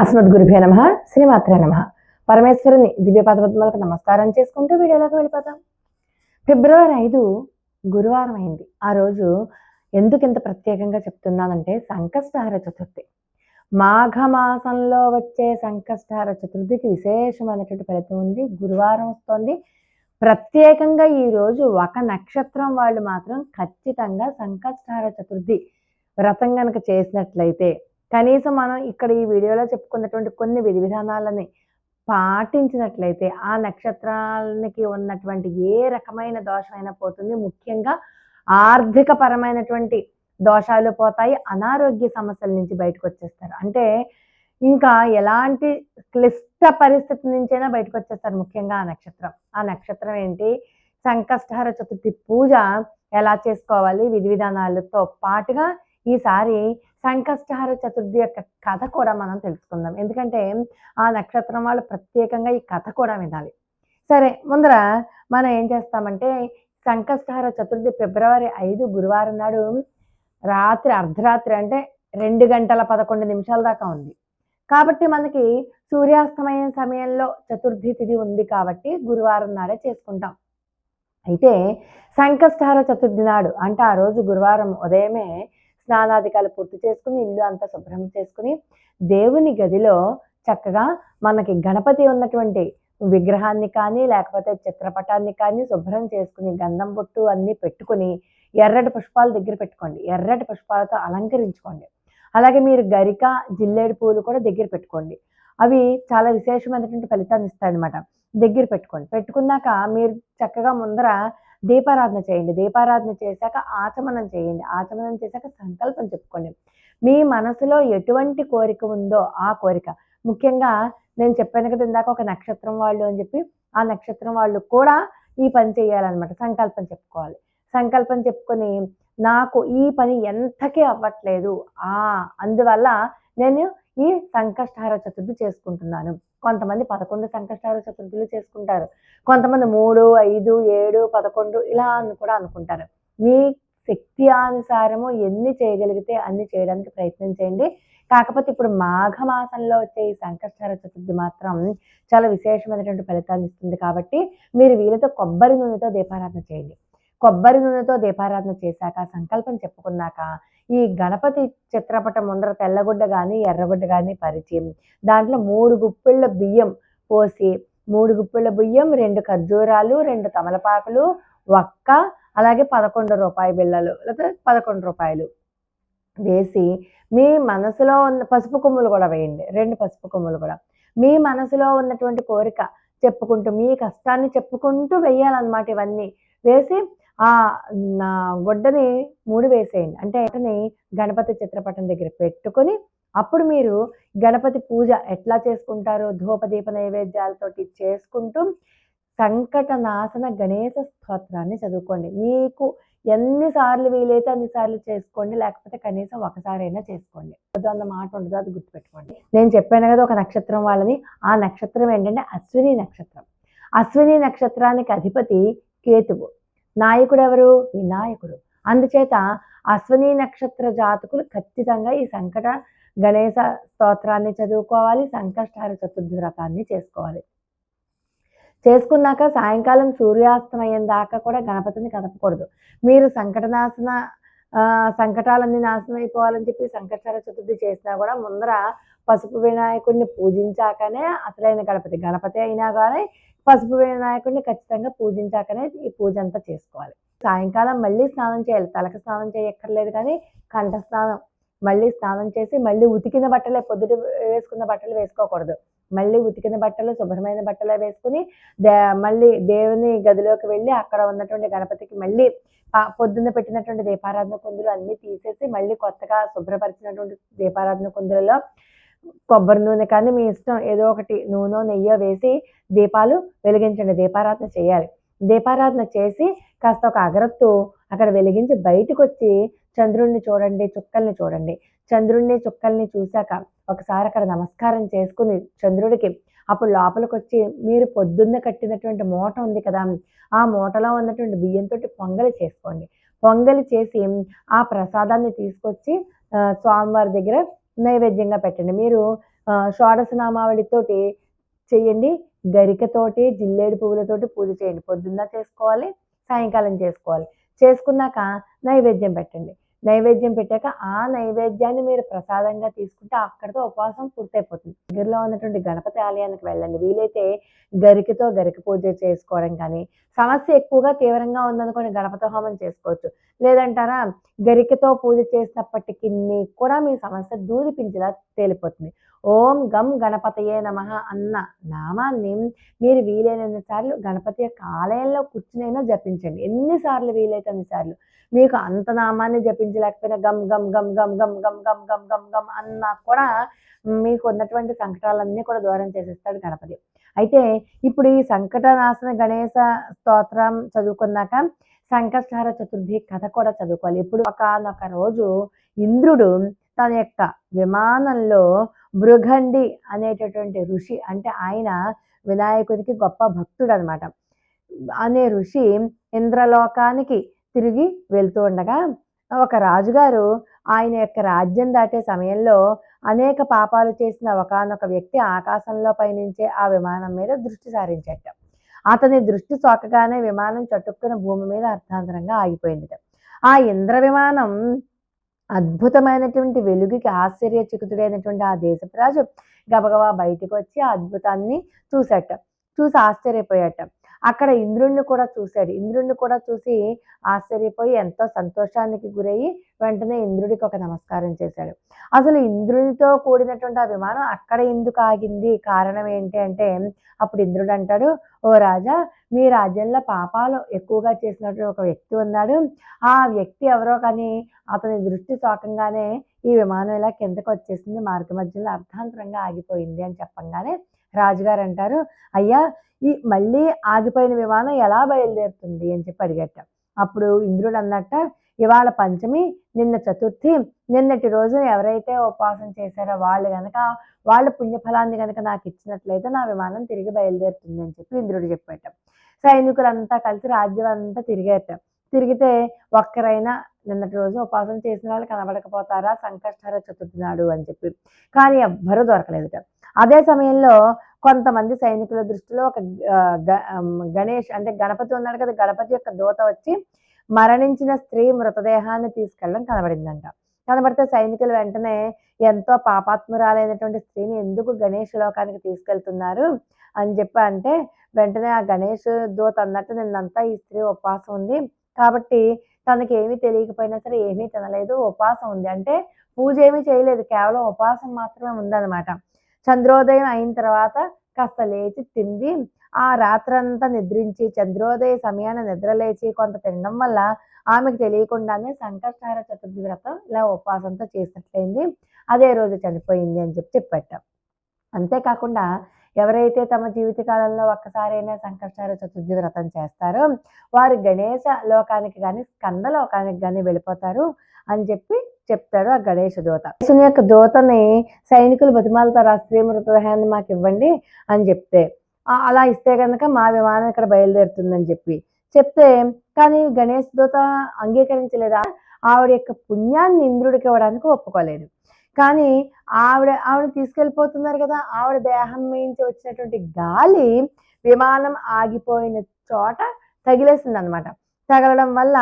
అస్మద్ గురుభే నమ శ్రీమాత్రే నమ. పరమేశ్వరుని దివ్యపాదపద్మలకు నమస్కారం చేసుకుంటూ వీడియోలోకి వెళ్ళిపోతాం ఫిబ్రవరి ఐదు గురువారం అయింది. ఆ రోజు ఎందుకు ఇంత ప్రత్యేకంగా చెప్తున్నానంటే సంకష్టహార చతుర్థి. మాఘమాసంలో వచ్చే సంకష్టహార చతుర్థికి విశేషమైనటువంటి ఫలితం ఉంది. గురువారం వస్తోంది. ప్రత్యేకంగా ఈరోజు ఒక నక్షత్రం వాళ్ళు మాత్రం ఖచ్చితంగా సంకష్టహార చతుర్థి వ్రతం కనుక చేసినట్లయితే కనీసం మనం ఇక్కడ ఈ వీడియోలో చెప్పుకున్నటువంటి కొన్ని విధి విధానాలని పాటించినట్లయితే ఆ నక్షత్రాలకి ఉన్నటువంటి ఏ రకమైన దోషమైనా పోతుంది. ముఖ్యంగా ఆర్థిక పరమైనటువంటి దోషాలు పోతాయి. అనారోగ్య సమస్యల నుంచి బయటకు వచ్చేస్తారు అంటే ఇంకా ఎలాంటి క్లిష్ట పరిస్థితి నుంచైనా బయటకు వచ్చేస్తారు ముఖ్యంగా ఆ నక్షత్రం. ఆ నక్షత్రం ఏంటి? సంకష్టహర చతుర్థి పూజ ఎలా చేసుకోవాలి? విధి విధానాలతో పాటుగా ఈసారి సంకష్టహార చతుర్థి యొక్క కథ కూడా మనం తెలుసుకుందాం. ఎందుకంటే ఆ నక్షత్రం వాళ్ళు ప్రత్యేకంగా ఈ కథ కూడా వినాలి. సరే ముందర మనం ఏం చేస్తామంటే సంకష్టహార చతుర్థి ఫిబ్రవరి ఐదు గురువారం నాడు రాత్రి అర్ధరాత్రి అంటే రెండు గంటల పదకొండు నిమిషాల దాకా ఉంది. కాబట్టి మనకి సూర్యాస్తమయం సమయంలో చతుర్థి తిథి ఉంది కాబట్టి గురువారం నాడే చేసుకుంటాం. అయితే సంకష్టహార చతుర్థి నాడు అంటే ఆ రోజు గురువారం ఉదయమే స్నానాధికాలు పూర్తి చేసుకుని ఇల్లు అంతా శుభ్రం చేసుకుని దేవుని గదిలో చక్కగా మనకి గణపతి ఉన్నటువంటి విగ్రహాన్ని కానీ లేకపోతే చిత్రపటాన్ని కానీ శుభ్రం చేసుకుని గంధం బొట్టు అన్నీ పెట్టుకుని ఎర్రటి పుష్పాలు దగ్గర పెట్టుకోండి. ఎర్రటి పుష్పాలతో అలంకరించుకోండి. అలాగే మీరు గరిక జిల్లేడు పూలు కూడా దగ్గర పెట్టుకోండి. అవి చాలా విశేషమైనటువంటి ఫలితాన్ని ఇస్తాయన్నమాట. దగ్గర పెట్టుకోండి. పెట్టుకున్నాక మీరు చక్కగా ముందర దీపారాధన చేయండి. దీపారాధన చేశాక ఆచమనం చేయండి. ఆచమనం చేశాక సంకల్పం చెప్పుకోండి. మీ మనసులో ఎటువంటి కోరిక ఉందో ఆ కోరిక. ముఖ్యంగా నేను చెప్పాను కదా ఇందాక ఒక నక్షత్రం వాళ్ళు అని చెప్పి ఆ నక్షత్రం వాళ్ళు కూడా ఈ పని చేయాలన్నమాట. సంకల్పం చెప్పుకోవాలి. సంకల్పం చెప్పుకొని నాకు ఈ పని ఎంతకీ అవ్వట్లేదు. ఆ అందువల్ల నేను ఈ సంకష్టహార చతుర్థి చేసుకుంటున్నాను. కొంతమంది పదకొండు సంకష్టహార చతుర్థులు చేసుకుంటారు. కొంతమంది మూడు ఐదు ఏడు పదకొండు ఇలా అని కూడా అనుకుంటారు. మీ శక్తి అనుసారము ఎన్ని చేయగలిగితే అన్ని చేయడానికి ప్రయత్నం చేయండి. కాకపోతే ఇప్పుడు మాఘమాసంలో వచ్చే ఈ సంకష్టహార చతుర్థి మాత్రం చాలా విశేషమైనటువంటి ఫలితాన్ని ఇస్తుంది కాబట్టి మీరు వీళ్ళతో కొబ్బరి నూనెతో దీపారాధన చేయండి. కొబ్బరి నూనెతో దీపారాధన చేశాక సంకల్పం చెప్పుకున్నాక ఈ గణపతి చిత్రపటం ముందర తెల్లగుడ్డ కానీ ఎర్రగుడ్డ కానీ పరిచి దాంట్లో మూడు గుప్పిళ్ళ బియ్యం పోసి మూడు గుప్పిళ్ళ బియ్యం రెండు ఖర్జూరాలు రెండు తమలపాకులు ఒక్క అలాగే పదకొండు రూపాయి బిళ్ళలు లేకపోతే పదకొండు రూపాయలు వేసి మీ మనసులో ఉన్న పసుపు కొమ్ములు కూడా వేయండి. రెండు పసుపు కొమ్ములు కూడా. మీ మనసులో ఉన్నటువంటి కోరిక చెప్పుకుంటూ మీ కష్టాన్ని చెప్పుకుంటూ వేయాలన్నమాట ఇవన్నీ. వేసి ఆ నా గుడ్డని మూడు వేసేయండి అంటే వాటిని గణపతి చిత్రపటం దగ్గర పెట్టుకొని అప్పుడు మీరు గణపతి పూజ ఎట్లా చేసుకుంటారో ధూపదీప నైవేద్యాలతోటి చేసుకుంటూ సంకట నాశన గణేశ స్తోత్రాన్ని చదువుకోండి. మీకు ఎన్నిసార్లు వీలైతే అన్నిసార్లు చేసుకోండి. లేకపోతే కనీసం ఒకసారైనా చేసుకోండి. అన్న మాట ఉండదు అది గుర్తుపెట్టుకోండి. నేను చెప్పాను కదా ఒక నక్షత్రం వాళ్ళని. ఆ నక్షత్రం ఏంటంటే అశ్విని నక్షత్రం. అశ్విని నక్షత్రానికి అధిపతి కేతువు. నాయకుడు ఎవరు వినాయకుడు అందుచేత అశ్వనీ నక్షత్ర జాతకులు ఖచ్చితంగా ఈ సంకట గణేశ స్తోత్రాన్ని చదువుకోవాలి సంకష్టహార చతుర్థి వ్రతాన్ని చేసుకోవాలి. చేసుకున్నాక సాయంకాలం సూర్యాస్తమయం దాకా కూడా గణపతిని కదపకూడదు. మీరు సంకటనాశన సంకటాలన్నీ నాశనం అయిపోవాలని చెప్పి సంకటార చతుర్థి చేసినా కూడా ముందర పసుపు వినాయకుడిని పూజించాకనే అసలైన గణపతి. గణపతి అయినా కానీ పసుపు వినాయకుడిని ఖచ్చితంగా పూజించాకనే ఈ పూజ అంతా చేసుకోవాలి. సాయంకాలం మళ్ళీ స్నానం చేయాలి. తలకు స్నానం చేయక్కర్లేదు కానీ కంఠ స్నానం. మళ్ళీ స్నానం చేసి మళ్ళీ ఉతికిన బట్టలే పొద్దుట వేసుకున్న బట్టలు వేసుకోకూడదు. మళ్ళీ ఉతికిన బట్టలు శుభ్రమైన బట్టలే వేసుకుని దే మళ్ళీ దేవుని గదిలోకి వెళ్ళి అక్కడ ఉన్నటువంటి గణపతికి మళ్ళీ పొద్దున్న పెట్టినటువంటి దీపారాధన కుందులు అన్నీ తీసేసి మళ్ళీ కొత్తగా శుభ్రపరిచినటువంటి దీపారాధన కుందులలో కొబ్బరి నూనె కానీ మీ ఇష్టం ఏదో ఒకటి నూనె నెయ్యో వేసి దీపాలు వెలిగించండి దీపారాధన చేయాలి. దీపారాధన చేసి కాస్త ఒక అగరత్తు అక్కడ వెలిగించి బయటకు వచ్చి చంద్రుణ్ణి చూడండి చుక్కల్ని చూడండి. చంద్రుణ్ణి చుక్కల్ని చూశాక ఒకసారి అక్కడ నమస్కారం చేసుకుని చంద్రుడికి అప్పుడు లోపలికి వచ్చి మీరు పొద్దున్న కట్టినటువంటి మూట ఉంది కదా ఆ మూటలో ఉన్నటువంటి బియ్యంతో పొంగలి చేసుకోండి. పొంగలి చేసి ఆ ప్రసాదాన్ని తీసుకొచ్చి స్వామివారి దగ్గర నైవేద్యంగా పెట్టండి. మీరు ఆ, షోడశ నామావళితోటి గరికతోటి జిల్లేడు పువ్వులతోటి పూజ చేయండి. పొద్దున్న చేసుకోవాలి సాయంకాలం చేసుకోవాలి. చేసుకున్నాక నైవేద్యం పెట్టండి. నైవేద్యం పెట్టాక ఆ నైవేద్యాన్ని మీరు ప్రసాదంగా తీసుకుంటే అక్కడితో ఉపవాసం పూర్తయిపోతుంది. దగ్గరలో ఉన్నటువంటి గణపతి ఆలయానికి వెళ్ళండి. వీలైతే గరికతో గరిక పూజ చేసుకోవడం కానీ సమస్య ఎక్కువగా తీవ్రంగా ఉందనుకోండి గణపతి హోమం చేసుకోవచ్చు. లేదంటారా గరికతో పూజ చేసినప్పటికీ కూడా మీ సమస్య దూరిపించేలా తేలిపోతుంది. ఓం గం గణపతయే నమ అన్న నామాన్ని మీరు వీలైనన్ని సార్లు గణపతి యొక్క ఆలయంలో కూర్చునైనా జపించండి. ఎన్నిసార్లు వీలైతే అన్నిసార్లు. మీకు అంత నామాన్ని జపించలేకపోయినా గమ్ గమ్ గమ్ గమ్ గమ్ గమ్ గమ్ గమ్ గమ్ గమ్ అన్నా కూడా మీకు ఉన్నటువంటి సంకటాలన్నీ కూడా దూరం చేసేస్తాడు గణపతి. అయితే ఇప్పుడు ఈ సంకటనాశన గణేశ స్తోత్రం చదువుకున్నాక సంకష్టహార చతుర్థి కథ కూడా చదువుకోవాలి. ఇప్పుడు ఒకనొక రోజు ఇంద్రుడు తన యొక్క విమానంలో మృగండి అనేటటువంటి ఋషి అంటే ఆయన వినాయకుడికి గొప్ప భక్తుడు అనమాట అనే ఋషి ఇంద్రలోకానికి తిరిగి వెళ్తూ ఉండగా ఒక రాజుగారు ఆయన యొక్క రాజ్యం దాటే సమయంలో అనేక పాపాలు చేసిన ఒకనొక వ్యక్తి ఆకాశంలో పయనించే ఆ విమానం మీద దృష్టి సారించట. అతని దృష్టి సోకగానే విమానం చటుక్కున భూమి మీద అర్థాంతరంగా ఆగిపోయింది ఆ ఇంద్ర విమానం అద్భుతమైనటువంటి వెలుగుకి ఆశ్చర్యచకితుడైనటువంటి ఆ దేశపు రాజు గబగబా బయటకు వచ్చి ఆ అద్భుతాన్ని చూసట. చూసి ఆశ్చర్యపోయాట. అక్కడ ఇంద్రుణ్ణి కూడా చూశాడు. ఇంద్రుణ్ణి కూడా చూసి ఆశ్చర్యపోయి ఎంతో సంతోషానికి గురయ్యి వెంటనే ఇంద్రుడికి ఒక నమస్కారం చేశాడు. అసలు ఇంద్రునితో కూడినటువంటి ఆ విమానం అక్కడ ఎందుకు ఆగింది? కారణం ఏంటి అంటే అప్పుడు ఇంద్రుడు అంటాడు ఓ రాజా మీ రాజ్యంలో పాపాలు ఎక్కువగా చేసినటువంటి ఒక వ్యక్తి ఉన్నాడు. ఆ వ్యక్తి ఎవరో కానీ అతని దృష్టి సోకంగానే ఈ విమానం ఇలా కిందకు వచ్చేసింది. మార్గ మధ్యలో అర్థాంతరంగా ఆగిపోయింది అని చెప్పంగానే రాజుగారు అంటారు అయ్యా ఈ మళ్ళీ ఆగిపోయిన విమానం ఎలా బయలుదేరుతుంది అని చెప్పి అడిగట. అప్పుడు ఇంద్రుడు అన్నట్ట ఇవాళ పంచమి నిన్న చతుర్థి నిన్నటి రోజున ఎవరైతే ఉపవాసం చేశారో వాళ్ళు కనుక వాళ్ళ పుణ్యఫలాన్ని కనుక నాకు ఇచ్చినట్లయితే నా విమానం తిరిగి బయలుదేరుతుంది అని చెప్పి ఇంద్రుడు చెప్పాట. సైనికులంతా కలిసి రాజ్యం అంతా తిరిగేట. తిరిగితే ఒక్కరైనా నిన్నటి రోజు ఉపవాసం చేసిన వాళ్ళు కనబడకపోతారా? సంకష్టహర చతుర్థి నాడు అని చెప్పి. కానీ ఎవ్వరూ దొరకలేదుట. అదే సమయంలో కొంతమంది సైనికుల దృష్టిలో ఒక గ- గణేష్ అంటే గణపతి ఉన్నాడు కదా గణపతి యొక్క దూత వచ్చి మరణించిన స్త్రీ మృతదేహాన్ని తీసుకెళ్ళడం కనబడిందంట. కనబడితే సైనికులు వెంటనే ఎంతో పాపాత్మురాలైనటువంటి స్త్రీని ఎందుకు గణేష్ లోకానికి తీసుకెళ్తున్నారు అని చెప్పి అంటే వెంటనే ఆ గణేష్ దూత అన్నట్టు నిన్నంతా ఈ స్త్రీ ఉపవాసం ఉంది కాబట్టి తనకి ఏమీ తెలియకపోయినా సరే ఏమీ తినలేదు ఉపవాసం ఉంది. అంటే పూజ ఏమీ చేయలేదు కేవలం ఉపవాసం మాత్రమే ఉందన్నమాట. చంద్రోదయం అయిన తర్వాత కాస్త లేచి తింది. ఆ రాత్రంతా నిద్రించి చంద్రోదయ సమయాన నిద్రలేచి కొంత తినడం వల్ల ఆమెకు తెలియకుండానే సంకష్టహార చతుర్థి వ్రతం ఇలా ఉపవాసంతో చేసినట్లయింది. అదే రోజు చనిపోయింది అని చెప్పి చెప్పట. అంతేకాకుండా ఎవరైతే తమ జీవితకాలంలో ఒక్కసారైనా సంకష్టహార చతుర్థి వ్రతం చేస్తారో వారు గణేశ లోకానికి కానీ స్కంద లోకానికి కానీ వెళ్ళిపోతారు అని చెప్పి చెప్తాడు ఆ గణేష దూత. గణేశుని యొక్క దూతని సైనికులు బతిమాలతారు ఆ స్త్రీ మృతదేహాన్ని మాకు ఇవ్వండి అని చెప్తే అలా ఇస్తే కనుక మా విమానం ఇక్కడ బయలుదేరుతుందని చెప్పి చెప్తే కానీ గణేష్ దూత అంగీకరించలేదా? ఆవిడ యొక్క పుణ్యాన్ని ఇంద్రుడికి ఇవ్వడానికి ఒప్పుకోలేదు. కానీ ఆవిడ ఆవిడ తీసుకెళ్ళిపోతున్నారు కదా ఆవిడ దేహం నుంచి వచ్చినటువంటి గాలి విమానం ఆగిపోయిన చోట తగిలేసింది అనమాట తగలడం వల్ల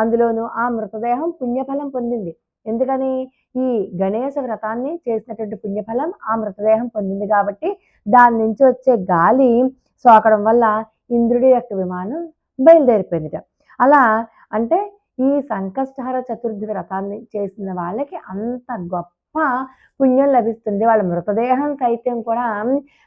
అందులోనూ ఆ మృతదేహం పుణ్యఫలం పొందింది. ఎందుకని? ఈ గణేశ వ్రతాన్ని చేసినటువంటి పుణ్యఫలం ఆ మృతదేహం పొందింది కాబట్టి దాని నుంచి వచ్చే గాలి సోకడం వల్ల ఇంద్రుడి యొక్క విమానం బయలుదేరిపోయిందిట. అలా అంటే ఈ సంకష్టహర చతుర్థి వ్రతాన్ని చేసిన వాళ్ళకి అంత గొప్ప పుణ్యం లభిస్తుంది. వాళ్ళ మృతదేహం సైతం కూడా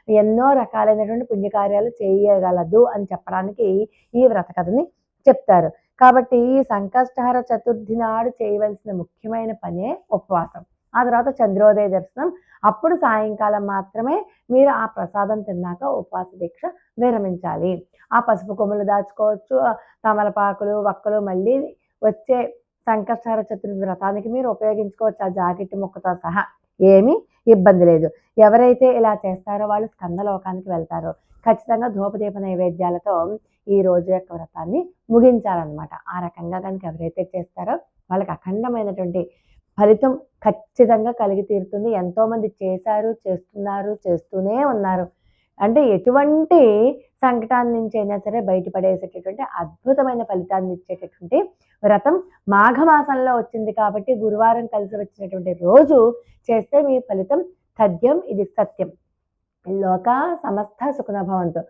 ఎన్నో రకాలైనటువంటి పుణ్యకార్యాలు చేయగలదు అని చెప్పడానికి ఈ వ్రత కథని చెప్తారు. కాబట్టి ఈ సంకష్టహర చతుర్థి నాడు చేయవలసిన ముఖ్యమైన పనే ఉపవాసం. ఆ తర్వాత చంద్రోదయ దర్శనం. అప్పుడు సాయంకాలం మాత్రమే మీరు ఆ ప్రసాదం తిన్నాక ఉపవాస దీక్ష విరమించాలి. ఆ పసుపు కొమ్ములు దాచుకోవచ్చు. తమలపాకులు వక్కలు మళ్ళీ వచ్చే సంకష్టహర చతుర్థి వ్రతానికి మీరు ఉపయోగించుకోవచ్చు. ఆ జాకెట్ ముక్కతో సహా ఏమీ ఇబ్బంది లేదు. ఎవరైతే ఇలా చేస్తారో వాళ్ళు స్కందలోకానికి వెళ్తారో. ఖచ్చితంగా ధూపదీప నైవేద్యాలతో ఈ రోజు యొక్క వ్రతాన్ని ముగించాలన్నమాట. ఆ రకంగా కనుక ఎవరైతే చేస్తారో వాళ్ళకి అఖండమైనటువంటి ఫలితం ఖచ్చితంగా కలిగి తీరుతుంది. ఎంతోమంది చేశారు చేస్తున్నారు చేస్తూనే ఉన్నారు. అంటే ఎటువంటి సంకటాన్ని నుంచి అయినా సరే బయటపడేసేటటువంటి అద్భుతమైన ఫలితాన్ని ఇచ్చేటటువంటి వ్రతం మాఘమాసంలో వచ్చింది కాబట్టి గురువారం కలిసి వచ్చినటువంటి రోజు చేస్తే మీ ఫలితం తథ్యం ఇది సత్యం. లోక సమస్త సుఖనభవంతో